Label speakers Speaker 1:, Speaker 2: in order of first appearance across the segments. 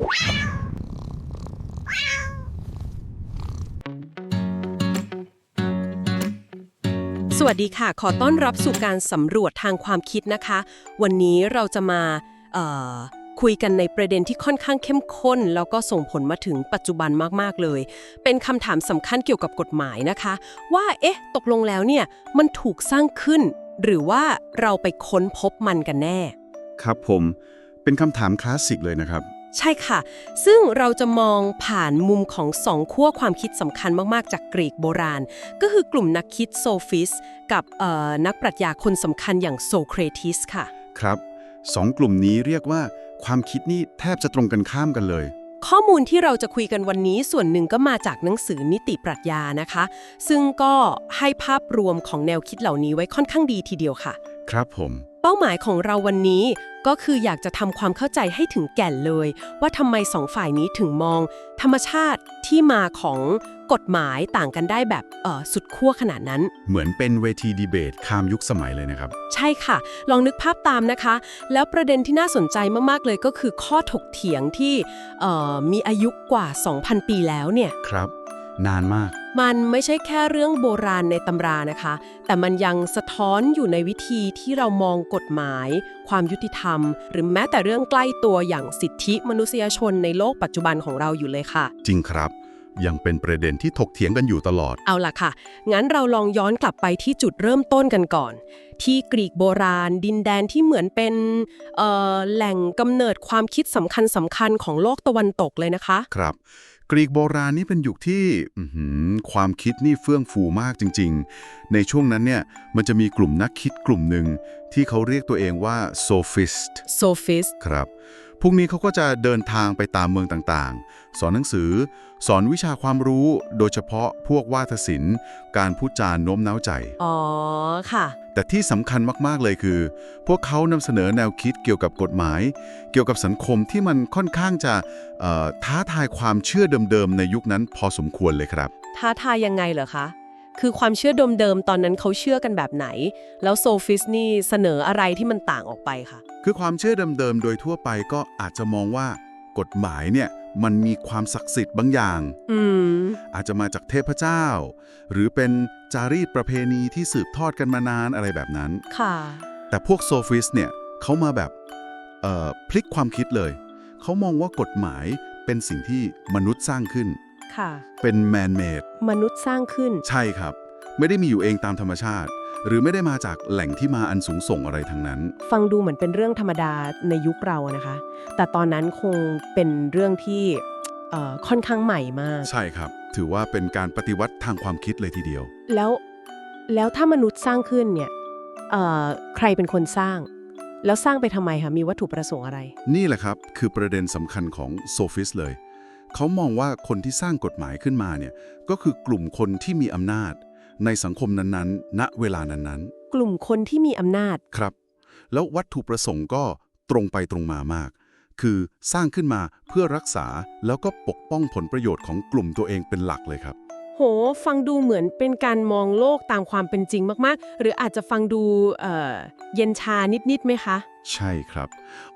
Speaker 1: สวัสดีค่ะ ขอต้อนรับสู่การสำรวจทางความคิดนะคะ วันนี้เราจะมาคุยกันในประเด็นที่ค่อนข้างเข้มข้น แล้วก็ส่งผลมาถึงปัจจุบันมาก ๆ เลย เป็นคำถามสำคัญเกี่ยวกับกฎหมายนะคะ ว่าเอ๊ะ ตกลงแล้วเนี่ย มันถูกสร้างขึ้น หรือว่าเราไปค้นพบมันกันแน่
Speaker 2: ครับผม เป็นคำถามคลาสสิกเลยนะครับ
Speaker 1: ใช่ค่ะ ซึ่งเราจะมองผ่านมุมของสองขั้วความคิดสำคัญมาก ๆ จากกรีกโบราณ ก็คือกลุ่มนักคิดโซฟิส กับเอ่อนักปรัชญาคนสำคัญอย่างโซเครติสค่ะ
Speaker 2: ครับสองกลุ่มนี้เรียกว่าความคิดนี่แทบจะตรงกันข้ามกันเลย
Speaker 1: ข้อมูลที่เราจะคุยกันวันนี้ส่วนหนึ่งก็มาจากหนังสือนิติปรัชญานะคะ ซึ่งก็ให้ภาพรวมของแนวคิดเหล่านี้ไว้ค่อนข้างดีทีเดียวค่ะ
Speaker 2: ครับผม
Speaker 1: เป้าหมายของเราวันนี้ก็คืออยากจะทำความเข้าใจให้ถึงแก่นเลย ว่าทำไมสองฝ่ายนี้ถึงมอง ธรรมชาติที่มาของกฎหมายต่างกันได้แบบเอ่อสุดขั้วขนาดนั้น
Speaker 2: เหมือนเป็นเวทีดีเบตข้ามยุคสมัยเลยนะครับ
Speaker 1: ใช่ค่ะ ลองนึกภาพตามนะคะ แล้วประเด็นที่น่าสนใจมากๆเลยก็คือข้อถกเถียงที่เอ่อมีอายุกว่า 2,000 ปีแล้วเนี่ย
Speaker 2: ครับ นานมาก
Speaker 1: มันไม่ใช่แค่เรื่องโบราณในตำรานะคะ แต่มันยังสะท้อนอยู่ในวิธีที่เรามองกฎหมาย ความยุติธรรม หรือแม้แต่เรื่องใกล้ตัวอย่างสิทธิมนุษยชนในโลกปัจจุบันของเราอยู่เลยค่ะ
Speaker 2: จริงครับ ยังเป็นประเด็นที่ถกเถียงกันอยู่ตลอด
Speaker 1: เอาล่ะค่ะ งั้นเราลองย้อนกลับไปที่จุดเริ่มต้นกันก่อน ที่กรีกโบราณ ดินแดนที่เหมือนเป็นเอ่อแหล่งกำเนิดความคิดสำคัญสำคัญของโลกตะวันตกเลยนะคะ
Speaker 2: ครับ กรีกโบราณนี่เป็นยุคที่อื้อหือความคิดนี่เฟื่องฟูมากจริง ๆ ในช่วงนั้นเนี่ยมันจะมีกลุ่มนักคิดกลุ่มหนึ่งที่เขาเรียกตัวเองว่าโซฟิสต์
Speaker 1: โซฟิส
Speaker 2: ครับ พวกนี้เขาก็จะเดินทางไปตามเมืองต่างๆ สอนหนังสือ สอนวิชาความรู้ โดยเฉพาะพวกวาทศิลป์ การพูดจาโน้มน้าวใจ
Speaker 1: อ๋อ ค่ะ
Speaker 2: แต่ที่สำคัญมากๆเลยคือ พวกเขานำเสนอแนวคิดเกี่ยวกับกฎหมาย เกี่ยวกับสังคมที่มันค่อนข้างจะเอ่อท้าทายความเชื่อเดิมๆในยุคนั้นพอสมควรเลยครับ
Speaker 1: ท้าทายยังไงเหรอคะ คือความเชื่อเดิมๆตอนนั้นเขาเชื่อกันแบบไหน แล้วโซฟิสนี่เสนออะไรที่มันต่างออกไปคะ
Speaker 2: คือความเชื่อเดิมๆโดยทั่วไปก็อาจจะมองว่ากฎหมายเนี่ยมันมีความศักดิ์สิทธิ์บางอย่าง
Speaker 1: อืม
Speaker 2: อาจจะมาจากเทพเจ้า หรือเป็นจารีตประเพณีที่สืบทอดกันมานานอะไรแบบนั้น
Speaker 1: ค่ะ
Speaker 2: แต่พวกโซฟิสเนี่ยเขามาแบบเอ่อพลิกความคิดเลย เขามองว่ากฎหมายเป็นสิ่งที่มนุษย์สร้างขึ้น
Speaker 1: ค่ะ
Speaker 2: เป็นแมนเมด
Speaker 1: มนุษย์สร้างขึ้น
Speaker 2: ใช่ครับ ไม่ได้มีอยู่เองตามธรรมชาติ หรือไม่ได้มาจากแหล่งที่มาอันสูงส่งอะไรทั้งนั้น
Speaker 1: ฟังดูเหมือนเป็นเรื่องธรรมดาในยุคเราอะนะคะ แต่ตอนนั้นคงเป็นเรื่องที่เอ่อค่อนข้างใหม่มาก
Speaker 2: ใช่ครับ ถือว่าเป็นการปฏิวัติทางความคิดเลยทีเดียว
Speaker 1: แล้วแล้วถ้ามนุษย์สร้างขึ้นเนี่ยเอ่อใครเป็นคนสร้าง แล้วสร้างไปทำไมคะมีวัตถุประสงค์อะไร
Speaker 2: นี่แหละครับ คือประเด็นสำคัญของโซฟิสเลย เขามองว่าคนที่สร้างกฎหมายขึ้นมาเนี่ยก็คือกลุ่มคนที่มีอำนาจ ในสังคมนั้นๆ ณ เวลานั้น
Speaker 1: กลุ่มคนที่มีอำนาจ
Speaker 2: ๆครับ แล้ววัตถุประสงค์ก็ตรงไปตรงมามาก คือสร้างขึ้นมาเพื่อรักษาแล้วก็ปกป้องผลประโยชน์ของกลุ่มตัวเองเป็นหลักเลยครับ
Speaker 1: โห ฟังดูเหมือนเป็นการมองโลกตามความเป็นจริงมากๆ หรืออาจจะฟังดูเอ่อเย็นชานิดๆไหมคะ
Speaker 2: ใช่ครับ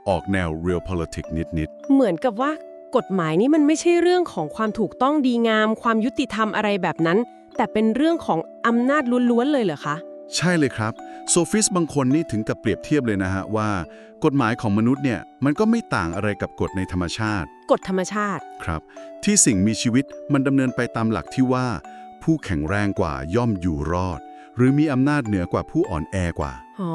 Speaker 2: ออกแนว real politics นิด
Speaker 1: เหมือนกับว่า กฎหมายนี่มันไม่ใช่เรื่องของความถูกต้องดีงาม ความยุติธรรมอะไรแบบนั้น แต่เป็นเรื่องของอำนาจล้วนๆเลยเหรอคะ
Speaker 2: ๆใช่เลยครับ โซฟิสบางคนนี่ถึงกับเปรียบเทียบเลยนะฮะว่า กฎหมายของมนุษย์เนี่ยมันก็ไม่ต่างอะไรกับกฎในธรรมชาติ
Speaker 1: กฎธรรมชาติ
Speaker 2: ครับ ที่สิ่งมีชีวิตมันดำเนินไปตามหลักที่ว่า ผู้แข็งแรงกว่าย่อมอยู่รอด หรือมีอำนาจเหนือกว่าผู้อ่อนแอกว่า
Speaker 1: อ๋อ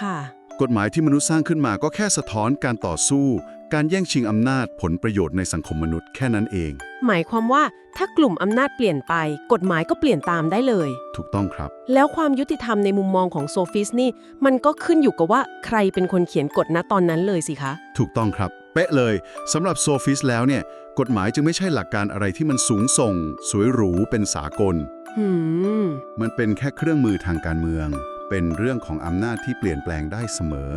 Speaker 1: ค่ะ
Speaker 2: กฎหมายที่มนุษย์สร้างขึ้นมาก็แค่สะท้อนการต่อสู้ การแย่งชิงอำนาจผลประโยชน์ในสังคมมนุษย์แค่นั้นเอง
Speaker 1: หมายความว่าถ้ากลุ่มอำนาจเปลี่ยนไป กฎหมายก็เปลี่ยนตามได้เลย
Speaker 2: ถูกต้องครับ
Speaker 1: แล้วความยุติธรรมในมุมมองของโซฟิสนี่ มันก็ขึ้นอยู่กับว่าใครเป็นคนเขียนกฎณตอนนั้นเลยสิคะ
Speaker 2: ถูกต้องครับ เป๊ะเลยสำหรับโซฟิสแล้วเนี่ย กฎหมายจึงไม่ใช่หลักการอะไรที่มันสูงส่ง สวยหรูเป็นสากล
Speaker 1: หืม
Speaker 2: มันเป็นแค่เครื่องมือทางการเมือง เป็นเรื่องของอำนาจที่เปลี่ยนแปลงได้เสมอ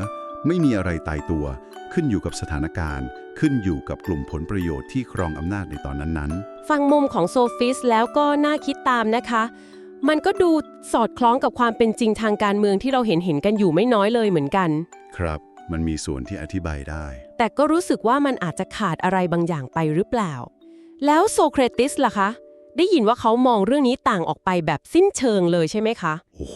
Speaker 2: ไม่มีอะไรตายตัว ขึ้นอยู่กับสถานการณ์ ขึ้นอยู่กับกลุ่มผลประโยชน์ที่ครองอำนาจในตอนนั้น
Speaker 1: ฟังมุมของโซฟิสแล้วก็น่าคิดตามนะคะ มันก็ดูสอดคล้องกับความเป็นจริงทางการเมืองที่เราเห็นเห็นกันอยู่ไม่น้อยเลยเหมือนกัน
Speaker 2: ๆครับ มันมีส่วนที่อธิบายได้
Speaker 1: แต่ก็รู้สึกว่ามันอาจจะขาดอะไรบางอย่างไปหรือเปล่า แล้วโซเครติสล่ะคะ ได้ยินว่าเขามองเรื่องนี้ต่างออกไปแบบสิ้นเชิงเลยใช่ไหมคะ
Speaker 2: โอ้โห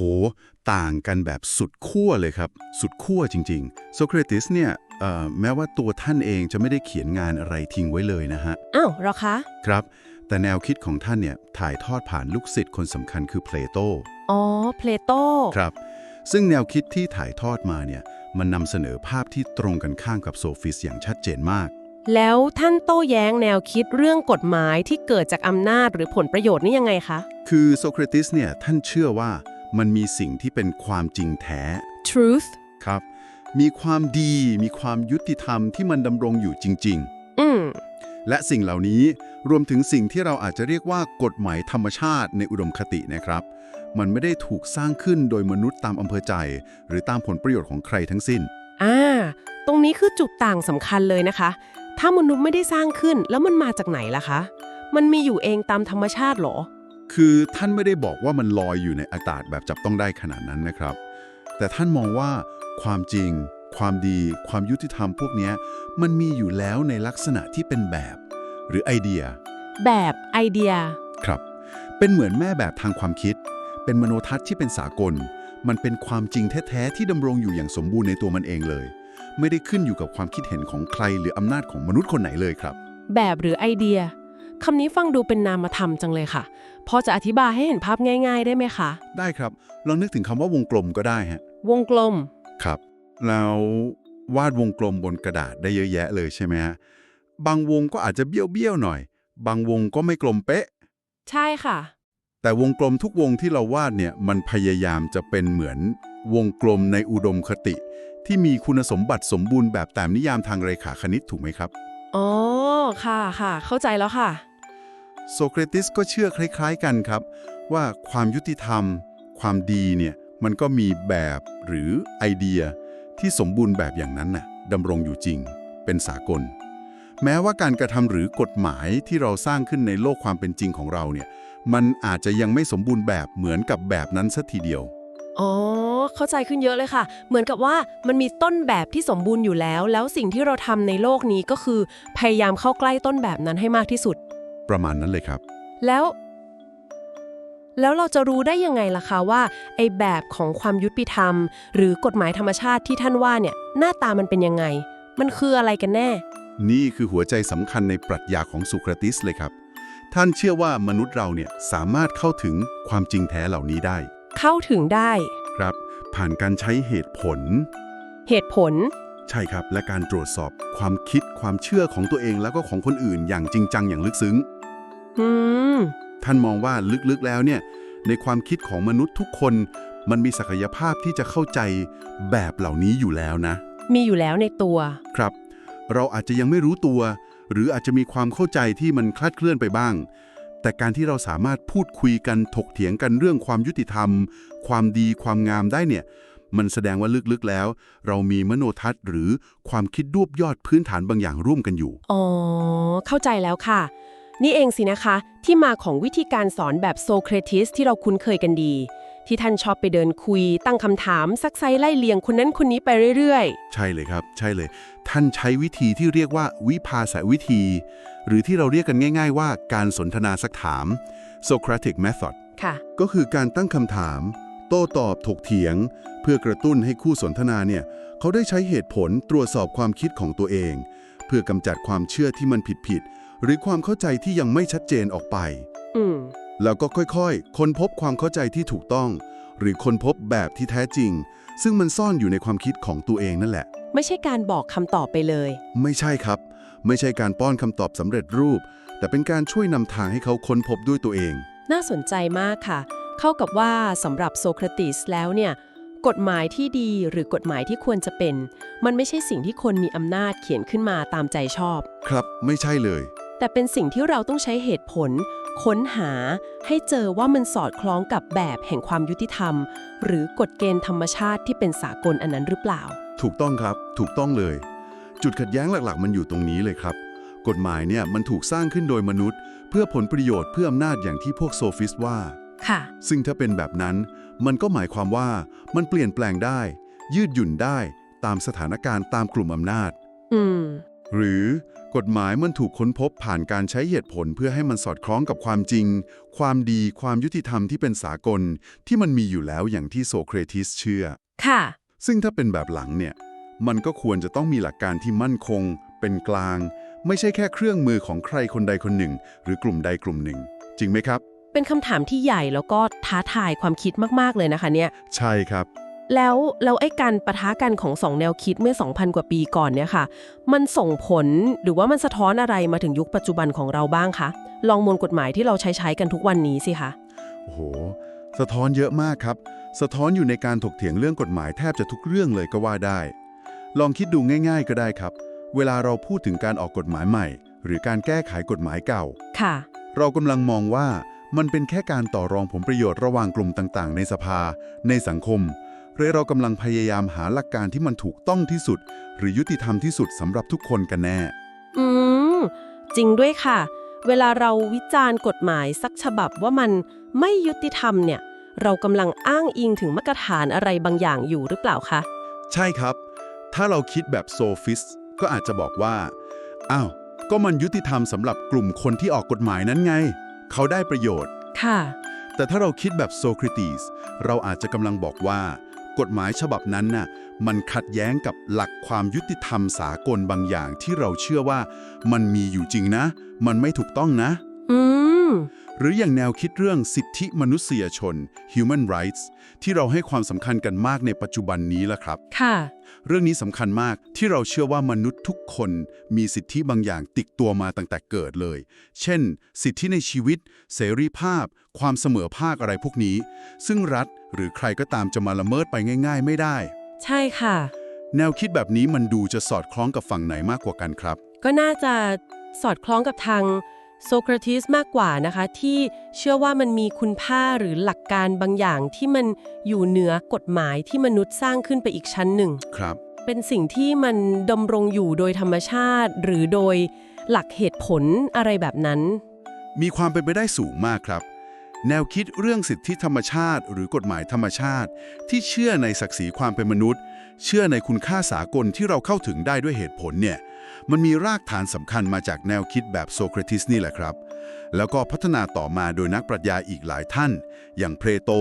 Speaker 2: ต่างกันแบบสุดขั้วเลยครับ สุดขั้วจริงๆโซเครติสเนี่ยเอ่อแม้ว่าตัวท่านเองจะไม่ได้เขียนงานอะไรทิ้งไว้เลยนะฮะ
Speaker 1: อ้าวเหรอคะ
Speaker 2: ครับ แต่แนวคิดของท่านเนี่ยถ่ายทอดผ่านลูกศิษย์คนสำคัญคือเพลโต
Speaker 1: อ๋อเพลโต
Speaker 2: ครับ ซึ่งแนวคิดที่ถ่ายทอดมาเนี่ยมันนำเสนอภาพที่ตรงกันข้ามกับโซฟิสอย่างชัดเจนมาก
Speaker 1: แล้วท่านโต้แย้งแนวคิดเรื่องกฎหมายที่เกิดจากอำนาจหรือผลประโยชน์นี่ยังไงคะ
Speaker 2: คือโซเครติสเนี่ยท่านเชื่อว่า มันมีสิ่งที่เป็นความจริงแท้
Speaker 1: truth
Speaker 2: ครับ มีความดีมีความยุติธรรมที่มันดำรงอยู่จริง ๆ
Speaker 1: อืม
Speaker 2: และสิ่งเหล่านี้รวมถึงสิ่งที่เราอาจจะเรียกว่ากฎหมายธรรมชาติในอุดมคตินะครับ มันไม่ได้ถูกสร้างขึ้นโดยมนุษย์ตามอำเภอใจ หรือตามผลประโยชน์ของใครทั้งสิ้น
Speaker 1: อ่า ตรงนี้คือจุดต่างสำคัญเลยนะคะ ถ้ามนุษย์ไม่ได้สร้างขึ้นแล้วมันมาจากไหนล่ะคะ มันมีอยู่เองตามธรรมชาติเหรอ
Speaker 2: คือท่านไม่ได้บอกว่ามันลอยอยู่ในอากาศแบบจับต้องได้ขนาดนั้นนะครับ แต่ท่านมองว่าความจริง ความดี ความยุติธรรมพวกเนี้ยมันมีอยู่แล้วในลักษณะที่เป็นแบบ หรือไอเดีย
Speaker 1: แบบไอเดีย
Speaker 2: ครับ เป็นเหมือนแม่แบบทางความคิด เป็นมโนทัศน์ที่เป็นสากล มันเป็นความจริงแท้ๆที่ดำรงอยู่อย่างสมบูรณ์ในตัวมันเองเลย ไม่ได้ขึ้นอยู่กับความคิดเห็นของใครหรืออำนาจของมนุษย์คนไหนเลยครับ
Speaker 1: แบบหรือไอเดีย คำนี้ฟังดูเป็นนามธรรมจังเลยค่ะ พอจะอธิบายให้เห็นภาพง่าย ๆ ได้ไหมคะ
Speaker 2: ได้ครับลองนึกถึงคำว่าวงกลมก็ได้ฮะ
Speaker 1: วงกลม
Speaker 2: ครับ แล้ววาดวงกลมบนกระดาษได้เยอะแยะเลยใช่ไหมฮะบางวงก็อาจจะเบี้ยวๆหน่อย บางวงก็ไม่กลมเป๊ะ
Speaker 1: ใช่ค่ะ
Speaker 2: แต่วงกลมทุกวงที่เราวาดเนี่ยมันพยายามจะเป็นเหมือนวงกลมในอุดมคติ ที่มีคุณสมบัติสมบูรณ์แบบตามนิยามทางเรขาคณิตถูกไหมครับ
Speaker 1: อ๋อ ค่ะค่ะ เข้าใจแล้วค่ะ
Speaker 2: โซเครติสก็เชื่อคล้ายๆกันครับ ว่าความยุติธรรม ความดีเนี่ยมันก็มีแบบหรือไอเดียที่สมบูรณ์แบบอย่างนั้นน่ะดำรงอยู่จริง เป็นสากล แม้ว่าการกระทำหรือกฎหมายที่เราสร้างขึ้นในโลกความเป็นจริงของเราเนี่ยมันอาจจะยังไม่สมบูรณ์แบบเหมือนกับแบบนั้นสัทีเดียว
Speaker 1: อ๋อ เข้าใจขึ้นเยอะเลยค่ะ เหมือนกับว่ามันมีต้นแบบที่สมบูรณ์อยู่แล้ว แล้วสิ่งที่เราทำในโลกนี้ก็คือ พยายามเข้าใกล้ต้นแบบนั้นให้มากที่สุด
Speaker 2: ประมาณนั้นเลยครับ
Speaker 1: แล้ว แล้วเราจะรู้ได้ยังไงล่ะคะว่าไอ้แบบของความยุติธรรม หรือกฎหมายธรรมชาติที่ท่านว่าเนี่ยหน้าตามันเป็นยังไง มันคืออะไรกันแน่
Speaker 2: นี่คือหัวใจสำคัญในปรัชญาของโซเครติสเลยครับ ท่านเชื่อว่ามนุษย์เราเนี่ยสามารถเข้าถึงความจริงแท้เหล่านี้ได้
Speaker 1: เข้าถึงได้
Speaker 2: ครับ ผ่านการใช้เหตุผล
Speaker 1: เหตุผล
Speaker 2: ใช่ครับ และการตรวจสอบความคิดความเชื่อของตัวเองแล้วก็ของคนอื่นอย่างจริงจังอย่างลึกซึ้ง
Speaker 1: อืม
Speaker 2: ท่านมองว่าลึกๆแล้วเนี่ย ในความคิดของมนุษย์ทุกคนมันมีศักยภาพที่จะเข้าใจแบบเหล่านี้อยู่แล้วนะ
Speaker 1: มีอยู่แล้วในตัว
Speaker 2: ครับ เราอาจจะยังไม่รู้ตัว หรืออาจจะมีความเข้าใจที่มันคลาดเคลื่อนไปบ้าง แต่การที่เราสามารถพูดคุยกันถกเถียงกันเรื่องความยุติธรรม ความดีความงามได้เนี่ย มันแสดงว่าลึกๆแล้ว เรามีมโนทัศน์หรือความคิดรวบยอดพื้นฐานบางอย่างร่วมกันอยู่
Speaker 1: อ๋อ เข้าใจแล้วค่ะ นี่เองสินะคะ ที่มาของวิธีการสอนแบบโซเครติสที่เราคุ้นเคยกันดี ที่ท่านชอบไปเดินคุย ตั้งคำถามซักไซไล่เลียงคนนั้นคนนี้ไปเรื่อย
Speaker 2: ใช่เลยครับ ใช่เลย ท่านใช้วิธีที่เรียกว่าวิภาษาวิธี หรือที่เราเรียกกันง่าย ๆ ว่าการสนทนาสักถาม Socratic Method
Speaker 1: ๆค่ะ
Speaker 2: ก็คือการตั้งคำถาม โต้ตอบถกเถียง เพื่อกระตุ้นให้คู่สนทนาเนี่ยเขาได้ใช้เหตุผลตรวจสอบความคิดของตัวเอง เพื่อกำจัดความเชื่อที่มันผิดๆ หรือความเข้าใจที่ยังไม่ชัดเจนออกไป
Speaker 1: อืม
Speaker 2: แล้วก็ค่อยๆ ค้นพบความเข้าใจที่ถูกต้อง หรือค้นพบแบบที่แท้จริง ซึ่งมันซ่อนอยู่ในความคิดของตัวเองนั่นแหละ
Speaker 1: ไม่ใช่การบอกคำตอบไปเลย
Speaker 2: ไม่ใช่ครับ ไม่ใช่การป้อนคำตอบสำเร็จรูป แต่เป็นการช่วยนำทางให้เขาค้นพบด้วยตัวเอง
Speaker 1: น่าสนใจมากค่ะ เข้ากับว่าสำหรับโซเครติสแล้วเนี่ย กฎหมายที่ดีหรือกฎหมายที่ควรจะเป็น มันไม่ใช่สิ่งที่คนมีอำนาจเขียนขึ้นมาตามใจชอบ
Speaker 2: ครับ ไม่ใช่เลย
Speaker 1: แต่เป็นสิ่งที่เราต้องใช้เหตุผล ค้นหาให้เจอว่ามันสอดคล้องกับแบบแห่งความยุติธรรม หรือกฎเกณฑ์ธรรมชาติที่เป็นสากลอันนั้นหรือเปล่า
Speaker 2: ถูกต้องครับ ถูกต้องเลย จุดขัดแย้งหลักๆ มันอยู่ตรงนี้เลยครับ กฎหมายเนี่ยมันถูกสร้างขึ้นโดยมนุษย์ เพื่อผลประโยชน์เพื่ออำนาจอย่างที่พวกโซฟิสต์ว่า
Speaker 1: ค่ะ
Speaker 2: ซึ่งถ้าเป็นแบบนั้น มันก็หมายความว่ามันเปลี่ยนแปลงได้ ยืดหยุ่นได้ ตามสถานการณ์ตามกลุ่มอำนาจ
Speaker 1: อืม
Speaker 2: หรือ กฎหมายมันถูกค้นพบผ่านการใช้เหตุผลเพื่อให้มันสอดคล้องกับความจริง ความดีความยุติธรรมที่เป็นสากล ที่มันมีอยู่แล้วอย่างที่โสเครติสเชื่อ
Speaker 1: ค่ะ
Speaker 2: ซึ่งถ้าเป็นแบบหลังเนี่ย มันก็ควรจะต้องมีหลักการที่มั่นคง เป็นกลาง ไม่ใช่แค่เครื่องมือของใครคนใดคนหนึ่ง หรือกลุ่มใดกลุ่มหนึ่ง จริงไหมครับ
Speaker 1: เป็นคำถามที่ใหญ่แล้วก็ท้าทายความคิดมากๆเลยนะคะเนี่ย
Speaker 2: ใช่ครับ
Speaker 1: แล้วแล้วไอ้การปะทะกันของสองแนวคิดเมื่อ 2,000 กว่าปีก่อนเนี่ยค่ะ มันส่งผลหรือว่ามันสะท้อนอะไรมาถึงยุคปัจจุบันของเราบ้างคะ ลองมวลกฎหมายที่เราใช้ใช้กันทุกวันนี้สิคะ
Speaker 2: โอ้โห สะท้อนเยอะมากครับ สะท้อนอยู่ในการถกเถียงเรื่องกฎหมายแทบจะทุกเรื่องเลยก็ว่าได้ ลองคิดดูง่าย ๆ ก็ได้ครับ เวลาเราพูดถึงการออกกฎหมายใหม่ หรือการแก้ไขกฎหมายเก่า
Speaker 1: ค่ะ
Speaker 2: เรากำลังมองว่ามันเป็นแค่การต่อรองผลประโยชน์ระหว่างกลุ่มต่างๆ ในสภา ในสังคม หรือเรากำลังพยายามหาหลักการที่มันถูกต้องที่สุด หรือยุติธรรมที่สุดสำหรับทุกคนกันแน่
Speaker 1: อืม จริงด้วยค่ะ เวลาเราวิจารณ์กฎหมายสักฉบับว่ามันไม่ยุติธรรมเนี่ย เรากำลังอ้างอิงถึงมาตรฐานอะไรบางอย่างอยู่หรือเปล่าคะ
Speaker 2: ใช่ครับ ถ้าเราคิดแบบโซฟิสก็อาจจะบอกว่า อ้าว ก็มันยุติธรรมสำหรับกลุ่มคนที่ออกกฎหมายนั้นไง เขาได้ประโยชน์
Speaker 1: ค่ะ
Speaker 2: แต่ถ้าเราคิดแบบโซคริตีสเราอาจจะกำลังบอกว่า กฎหมายฉบับนั้นน่ะมันขัดแย้งกับหลักความยุติธรรมสากลบางอย่างที่เราเชื่อว่า มันมีอยู่จริงนะ มันไม่ถูกต้องนะ
Speaker 1: อืม
Speaker 2: หรืออย่างแนวคิดเรื่องสิทธิมนุษยชน human rights ที่เราให้ความสำคัญกันมากในปัจจุบันนี้ล่ะครับ
Speaker 1: ค่ะ
Speaker 2: เรื่องนี้สำคัญมากที่เราเชื่อว่ามนุษย์ทุกคนมีสิทธิบางอย่างติดตัวมาตั้งแต่เกิดเลย เช่น สิทธิในชีวิต เสรีภาพ ความเสมอภาคอะไรพวกนี้ ซึ่งรัฐหรือใครก็ตามจะมาละเมิดไปง่าย ๆ ไม่ได้
Speaker 1: ใช่ค่ะ
Speaker 2: แนวคิดแบบนี้มันดูจะสอดคล้องกับฝั่งไหนมากกว่ากันครับ
Speaker 1: ก็น่าจะสอดคล้องกับทาง โซเครติสมากกว่านะคะที่เชื่อว่ามันมีคุณค่าหรือหลักการบางอย่างที่มันอยู่เหนือกฎหมายที่มนุษย์สร้างขึ้นไปอีกชั้นหนึ่ง
Speaker 2: ครับ
Speaker 1: เป็นสิ่งที่มันดำรงอยู่โดยธรรมชาติ หรือโดยหลักเหตุผลอะไรแบบนั้น
Speaker 2: มีความเป็นไปได้สูงมากครับ แนวคิดเรื่องสิทธิธรรมชาติ หรือกฎหมายธรรมชาติ ที่เชื่อในศักดิ์ศรีความเป็นมนุษย์ เชื่อในคุณค่าสากลที่เราเข้าถึงได้ด้วยเหตุผลเนี่ย มันมีรากฐานสำคัญมาจากแนวคิดแบบโซเครติสนี่แหละครับ แล้วก็พัฒนาต่อมาโดยนักปรัชญาอีกหลายท่าน อย่างเพลโต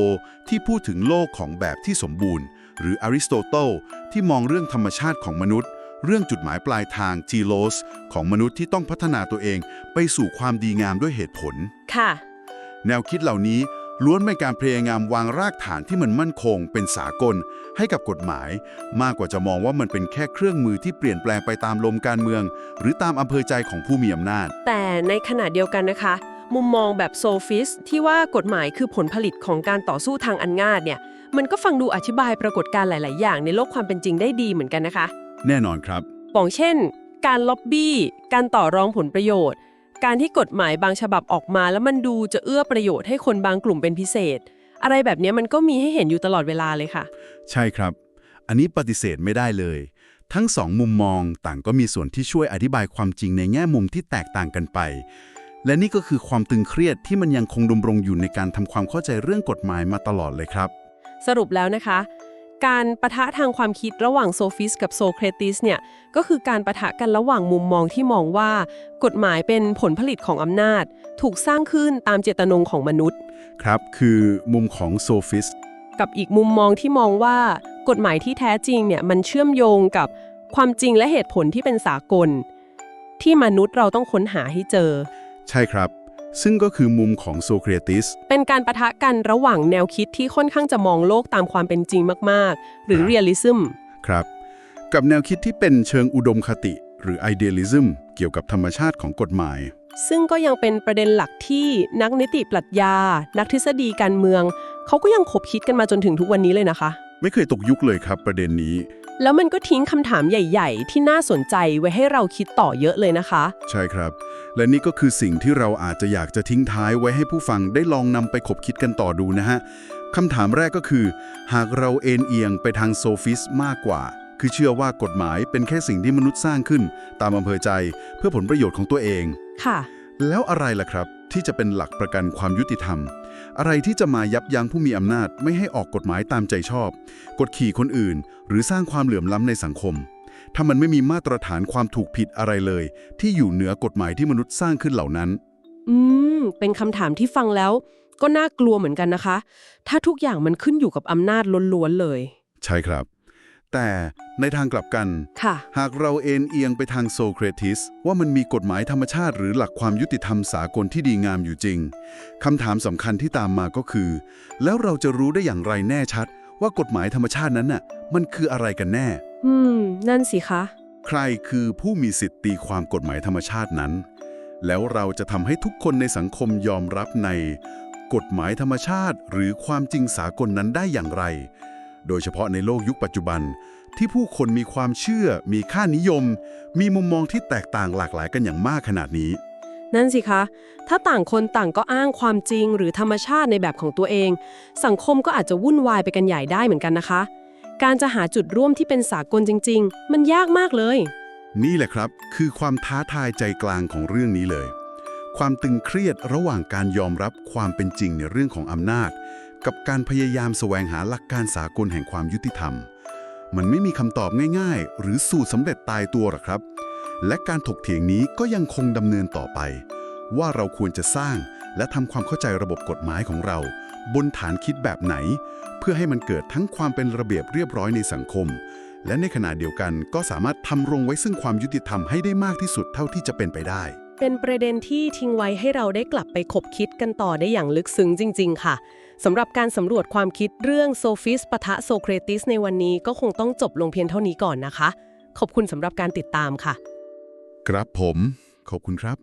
Speaker 2: ที่พูดถึงโลกของแบบที่สมบูรณ์ หรืออริสโตเติลที่มองเรื่องธรรมชาติของมนุษย์ เรื่องจุดหมายปลายทางจีโลส ของมนุษย์ที่ต้องพัฒนาตัวเอง ไปสู่ความดีงามด้วยเหตุผล
Speaker 1: ค่ะ
Speaker 2: แนวคิดเหล่านี้ล้วนเป็นการพยายามวางรากฐานที่มันมั่นคง เป็นสากล ให้กับกฎหมาย มากกว่าจะมองว่ามันเป็นแค่เครื่องมือที่เปลี่ยนแปลงไปตามลมการเมือง หรือตามอำเภอใจของผู้มีอำนาจ
Speaker 1: แต่ในขณะเดียวกันนะคะ มุมมองแบบโซฟิสที่ว่ากฎหมายคือผลผลิตของการต่อสู้ทางอันง่ายเนี่ยมันก็ฟังดูอธิบายปรากฏการณ์หลาย ๆ อย่างในโลกความเป็นจริงได้ดีเหมือนกันนะคะ
Speaker 2: แน่นอนครับ
Speaker 1: บอกเช่น การล็อบบี้ การต่อรองผลประโยชน์ การที่กฎหมายบางฉบับออกมาแล้วมันดูจะเอื้อประโยชน์ให้คนบางกลุ่มเป็นพิเศษ อะไรแบบนี้มันก็มีให้เห็นอยู่ตลอดเวลาเลยค่ะ
Speaker 2: ใช่ครับ อันนี้ปฏิเสธไม่ได้เลย ทั้งสองมุมมองต่างก็มีส่วนที่ช่วยอธิบายความจริงในแง่มุมที่แตกต่างกันไป และนี่ก็คือความตึงเครียดที่มันยังคงดำรงอยู่ในการทำความเข้าใจเรื่องกฎหมายมาตลอดเลยครับ
Speaker 1: สรุปแล้วนะคะ การประทะทางความคิดระหว่างโซฟิสกับโซเครติสเนี่ยก็คือการประทะกันระหว่างมุมมองที่มองว่า กฎหมายเป็นผลผลิตของอำนาจ ถูกสร้างขึ้นตามเจตนงของมนุษย์
Speaker 2: ครับคือมุมของโซฟิส
Speaker 1: กับอีกมุมมองที่มองว่ากฎหมายที่แท้จริงเนี่ยมันเชื่อมโยงกับความจริงและเหตุผลที่เป็นสากล ที่มนุษย์เราต้องค้นหาให้เจอ
Speaker 2: ใช่ครับ ซึ่งก็คือมุมของโซเครติส
Speaker 1: เป็นการประทะกันระหว่างแนวคิดที่ค่อนข้างจะมองโลกตามความเป็นจริงมาก ๆ หรือเรียลลิซึม
Speaker 2: ครับ กับแนวคิดที่เป็นเชิงอุดมคติ หรือ idealism เกี่ยวกับธรรมชาติของกฎหมาย
Speaker 1: ซึ่งก็ยังเป็นประเด็นหลักที่นักนิติปรัชญา นักทฤษฎีการเมือง เขาก็ยังคบคิดกันมาจนถึงทุกวันนี้เลยนะคะ
Speaker 2: ไม่เคยตกยุคเลยครับประเด็นนี้
Speaker 1: แล้วมันก็ทิ้งคำถามใหญ่ ๆ ที่น่าสนใจไว้ให้เราคิดต่อเยอะเลยนะคะ
Speaker 2: ใช่ครับ และนี่ก็คือสิ่งที่เราอาจจะอยากจะทิ้งท้ายไว้ให้ผู้ฟังได้ลองนำไปคบคิดกันต่อดูนะฮะคำถามแรกก็คือ หากเราเอ็นเอียงไปทางโซฟิสมากกว่า คือเชื่อว่ากฎหมายเป็นแค่สิ่งที่มนุษย์สร้างขึ้น ตามอำเภอใจเพื่อผลประโยชน์ของตัวเอง
Speaker 1: ค่ะ
Speaker 2: แล้วอะไรล่ะครับ ที่จะเป็นหลักประกันความยุติธรรม อะไรที่จะมายับยั้งผู้มีอำนาจ ไม่ให้ออกกฎหมายตามใจชอบ กดขี่คนอื่น หรือสร้างความเหลื่อมล้ำในสังคม ถ้ามันไม่มีมาตรฐานความถูกผิดอะไรเลย ที่อยู่เหนือกฎหมายที่มนุษย์สร้างขึ้นเหล่านั้น
Speaker 1: อืม เป็นคำถามที่ฟังแล้ว ก็น่ากลัวเหมือนกันนะคะ ถ้าทุกอย่างมันขึ้นอยู่กับอำนาจล้วนๆเลย
Speaker 2: ใช่ครับ แต่ในทางกลับกัน
Speaker 1: ค่ะ
Speaker 2: หากเราเอ็นเอียงไปทางโซเครติส ว่ามันมีกฎหมายธรรมชาติ หรือหลักความยุติธรรมสากลที่ดีงามอยู่จริงคำถามสำคัญที่ตามมาก็คือ แล้วเราจะรู้ได้อย่างไรแน่ชัด ว่ากฎหมายธรรมชาตินั้นน่ะมันคืออะไรกันแน่
Speaker 1: อืม นั่นสิคะ
Speaker 2: ใครคือผู้มีสิทธิ์ตีความกฎหมายธรรมชาตินั้น แล้วเราจะทำให้ทุกคนในสังคมยอมรับใน กฎหมายธรรมชาติ หรือความจริงสากลนั้นได้อย่างไร โดยเฉพาะในโลกยุคปัจจุบัน ที่ผู้คนมีความเชื่อ มีค่านิยม มีมุมมองที่แตกต่างหลากหลายกันอย่างมากขนาดนี้
Speaker 1: นั่นสิคะ ถ้าต่างคนต่างก็อ้างความจริงหรือธรรมชาติในแบบของตัวเอง สังคมก็อาจจะวุ่นวายไปกันใหญ่ได้เหมือนกันนะคะ การจะหาจุดร่วมที่เป็นสากลจริง ๆ มันยากมากเลย
Speaker 2: นี่แหละครับ คือความท้าทายใจกลางของเรื่องนี้เลย ความตึงเครียดระหว่างการยอมรับความเป็นจริงในเรื่องของอำนาจ กับการพยายามแสวงหาหลักการสากลแห่งความยุติธรรม มันไม่มีคำตอบง่าย ๆ หรือสูตรสำเร็จตายตัวหรอกครับ และการถกเถียงนี้ก็ยังคงดำเนินต่อไป ว่าเราควรจะสร้างและทำความเข้าใจระบบกฎหมายของเรา บนฐานคิดแบบไหน เพื่อให้มันเกิดทั้งความเป็นระเบียบเรียบร้อยในสังคม และในขณะเดียวกันก็สามารถทำรงไว้ซึ่งความยุติธรรมให้ได้มากที่สุดเท่าที่จะเป็นไปได้
Speaker 1: เป็นประเด็นที่ทิ้งไว้ให้เราได้กลับไปคบคิดกันต่อได้อย่างลึกซึ้งจริง ๆ ค่ะสำหรับการสำรวจความคิดเรื่องโซฟิสปะทะโซเครติสในวันนี้ก็คงต้องจบลงเพียงเท่านี้ก่อนนะคะ ขอบคุณสำหรับการติดตามค่ะ
Speaker 2: ครับผม ขอบคุณครับ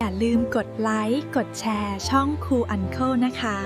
Speaker 3: อย่าลืมกดไลค์ กดแชร์ ช่องครูอันเคิลนะคะ